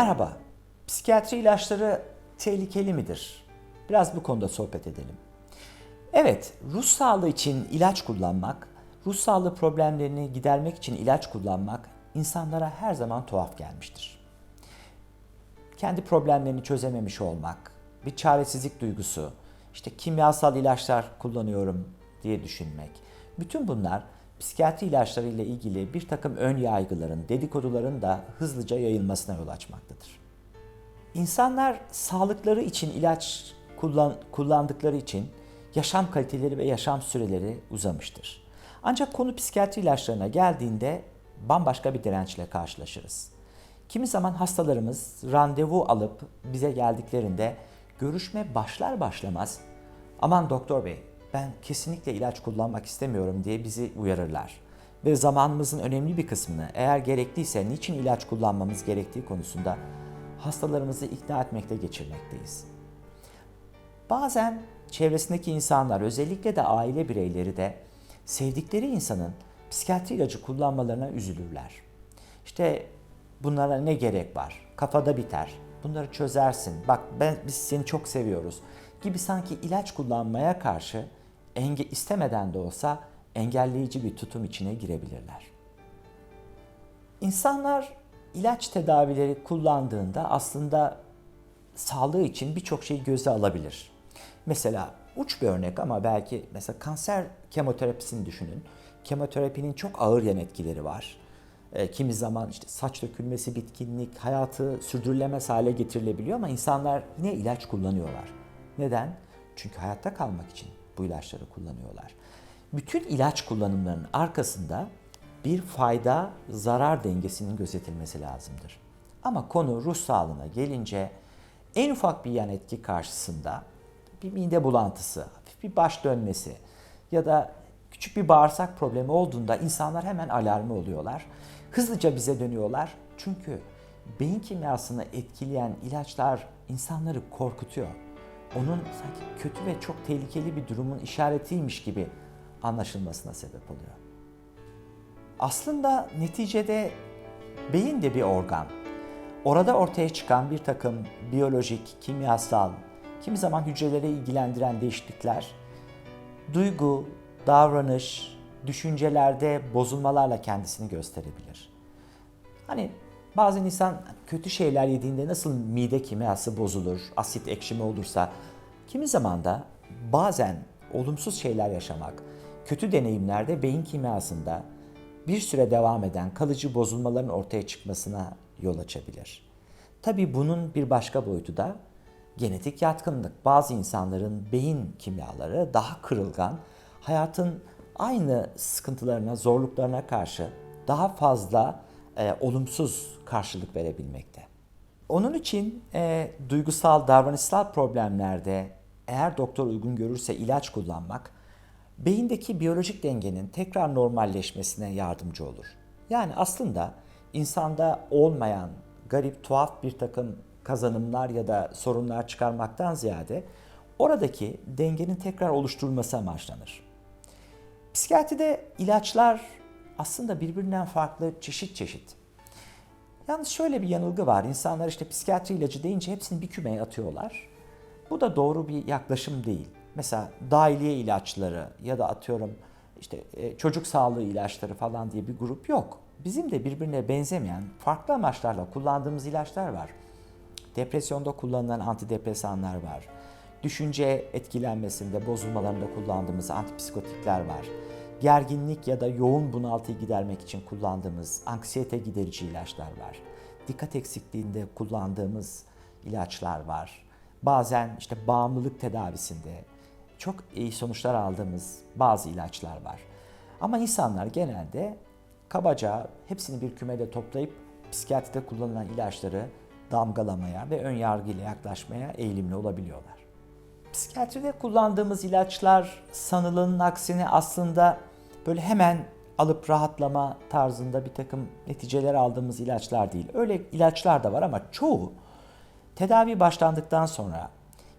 Merhaba, psikiyatri ilaçları tehlikeli midir? Biraz bu konuda sohbet edelim. Evet, ruh sağlığı için ilaç kullanmak, ruh sağlığı problemlerini gidermek için ilaç kullanmak insanlara her zaman tuhaf gelmiştir. Kendi problemlerini çözememiş olmak, bir çaresizlik duygusu, işte kimyasal ilaçlar kullanıyorum diye düşünmek. Bütün bunlar psikiyatri ilaçları ile ilgili bir takım ön yargıların, dedikoduların da hızlıca yayılmasına yol açmaktadır. İnsanlar sağlıkları için ilaç kullan, kullandıkları için yaşam kaliteleri ve yaşam süreleri uzamıştır. Ancak konu psikiyatri ilaçlarına geldiğinde bambaşka bir dirençle karşılaşırız. Kimi zaman hastalarımız randevu alıp bize geldiklerinde görüşme başlar başlamaz aman doktor bey ben kesinlikle ilaç kullanmak istemiyorum diye bizi uyarırlar. Ve zamanımızın önemli bir kısmını eğer gerekliyse niçin ilaç kullanmamız gerektiği konusunda hastalarımızı ikna etmekte geçirmekteyiz. Bazen çevresindeki insanlar özellikle de aile bireyleri de sevdikleri insanın psikiyatri ilacı kullanmalarına üzülürler. İşte bunlara ne gerek var? Kafada biter. Bunları çözersin. Bak ben biz seni çok seviyoruz gibi sanki ilaç kullanmaya karşı enge istemeden de olsa engelleyici bir tutum içine girebilirler. İnsanlar ilaç tedavileri kullandığında aslında sağlığı için birçok şeyi göze alabilir. Mesela uç bir örnek ama belki mesela kanser kemoterapisini düşünün. Kemoterapinin çok ağır yan etkileri var. E, kimi zaman işte saç dökülmesi, bitkinlik, hayatı sürdürülemez hale getirilebiliyor ama insanlar yine ilaç kullanıyorlar. Neden? Çünkü hayatta kalmak için bu ilaçları kullanıyorlar. Bütün ilaç kullanımlarının arkasında bir fayda zarar dengesinin gözetilmesi lazımdır. Ama konu ruh sağlığına gelince en ufak bir yan etki karşısında bir mide bulantısı, hafif bir baş dönmesi ya da küçük bir bağırsak problemi olduğunda insanlar hemen alarmı oluyorlar. Hızlıca bize dönüyorlar. Çünkü beyin kimyasını etkileyen ilaçlar insanları korkutuyor. Onun sanki kötü ve çok tehlikeli bir durumun işaretiymiş gibi anlaşılmasına sebep oluyor. Aslında neticede beyin de bir organ. Orada ortaya çıkan bir takım biyolojik, kimyasal, kimi zaman hücreleri ilgilendiren değişiklikler, duygu, davranış, düşüncelerde bozulmalarla kendisini gösterebilir. Hani bazen insan kötü şeyler yediğinde nasıl mide kimyası bozulur, asit ekşimi olursa, kimi zaman da bazen olumsuz şeyler yaşamak, kötü deneyimlerde beyin kimyasında bir süre devam eden kalıcı bozulmaların ortaya çıkmasına yol açabilir. Tabii bunun bir başka boyutu da genetik yatkınlık. Bazı insanların beyin kimyaları daha kırılgan, hayatın aynı sıkıntılarına, zorluklarına karşı daha fazla e, olumsuz karşılık verebilmekte. Onun için e, duygusal, davranışsal problemlerde eğer doktor uygun görürse ilaç kullanmak, beyindeki biyolojik dengenin tekrar normalleşmesine yardımcı olur. Yani aslında insanda olmayan garip, tuhaf bir takım kazanımlar ya da sorunlar çıkarmaktan ziyade oradaki dengenin tekrar oluşturulması amaçlanır. Psikiyatride ilaçlar aslında birbirinden farklı çeşit çeşit. Yalnız şöyle bir yanılgı var. İnsanlar işte psikiyatri ilacı deyince hepsini bir kümeye atıyorlar. Bu da doğru bir yaklaşım değil. Mesela dahiliye ilaçları ya da atıyorum işte e, çocuk sağlığı ilaçları falan diye bir grup yok. Bizim de birbirine benzemeyen farklı amaçlarla kullandığımız ilaçlar var. Depresyonda kullanılan antidepresanlar var. Düşünce etkilenmesinde, bozulmalarında kullandığımız antipsikotikler var. Gerginlik ya da yoğun bunaltıyı gidermek için kullandığımız anksiyete giderici ilaçlar var. Dikkat eksikliğinde kullandığımız ilaçlar var. Bazen işte bağımlılık tedavisinde çok iyi sonuçlar aldığımız bazı ilaçlar var. Ama insanlar genelde kabaca hepsini bir kümede toplayıp psikiyatride kullanılan ilaçları damgalamaya ve ön yargıyla yaklaşmaya eğilimli olabiliyorlar. Psikiyatride kullandığımız ilaçlar sanılanın aksine aslında böyle hemen alıp rahatlama tarzında bir takım neticeler aldığımız ilaçlar değil. Öyle ilaçlar da var ama çoğu tedavi başlandıktan sonra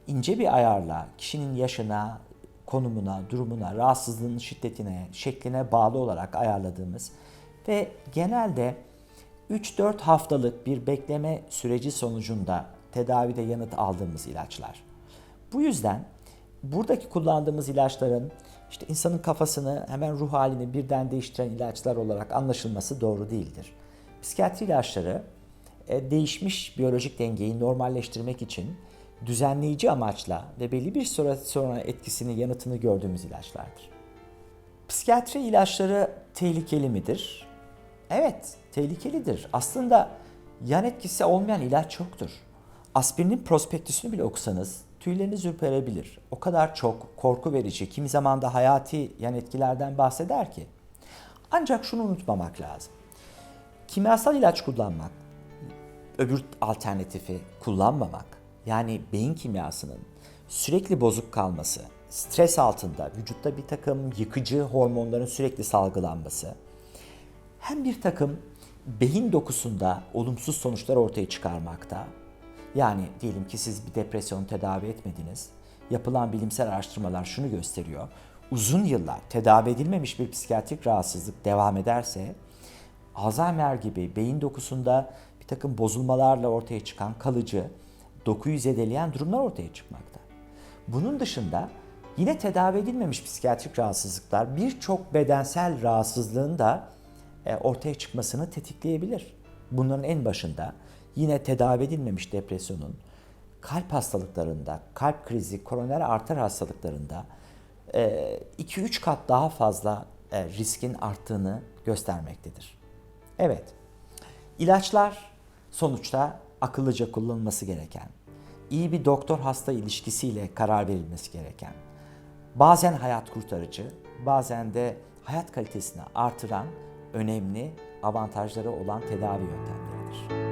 ince bir ayarla kişinin yaşına, konumuna, durumuna, rahatsızlığın şiddetine, şekline bağlı olarak ayarladığımız ve genelde 3-4 haftalık bir bekleme süreci sonucunda tedavide yanıt aldığımız ilaçlar. Bu yüzden buradaki kullandığımız ilaçların işte insanın kafasını hemen ruh halini birden değiştiren ilaçlar olarak anlaşılması doğru değildir. Psikiyatri ilaçları e, değişmiş biyolojik dengeyi normalleştirmek için düzenleyici amaçla ve belli bir süre sonra etkisini yanıtını gördüğümüz ilaçlardır. Psikiyatri ilaçları tehlikeli midir? Evet, tehlikelidir. Aslında yan etkisi olmayan ilaç yoktur. Aspirinin prospektüsünü bile okusanız tüyleriniz ürperebilir. O kadar çok korku verici, kimi zaman da hayati yan etkilerden bahseder ki. Ancak şunu unutmamak lazım. Kimyasal ilaç kullanmak, öbür alternatifi kullanmamak, yani beyin kimyasının sürekli bozuk kalması, stres altında vücutta bir takım yıkıcı hormonların sürekli salgılanması, hem bir takım beyin dokusunda olumsuz sonuçlar ortaya çıkarmakta. Yani diyelim ki siz bir depresyon tedavi etmediniz. Yapılan bilimsel araştırmalar şunu gösteriyor. Uzun yıllar tedavi edilmemiş bir psikiyatrik rahatsızlık devam ederse Alzheimer gibi beyin dokusunda bir takım bozulmalarla ortaya çıkan kalıcı, dokuyu zedeleyen durumlar ortaya çıkmakta. Bunun dışında yine tedavi edilmemiş psikiyatrik rahatsızlıklar birçok bedensel rahatsızlığın da e, ortaya çıkmasını tetikleyebilir. Bunların en başında yine tedavi edilmemiş depresyonun kalp hastalıklarında, kalp krizi, koroner arter hastalıklarında 2-3 kat daha fazla e, riskin arttığını göstermektedir. Evet, ilaçlar sonuçta akıllıca kullanılması gereken, iyi bir doktor hasta ilişkisiyle karar verilmesi gereken, bazen hayat kurtarıcı, bazen de hayat kalitesini artıran önemli avantajları olan tedavi yöntemleridir.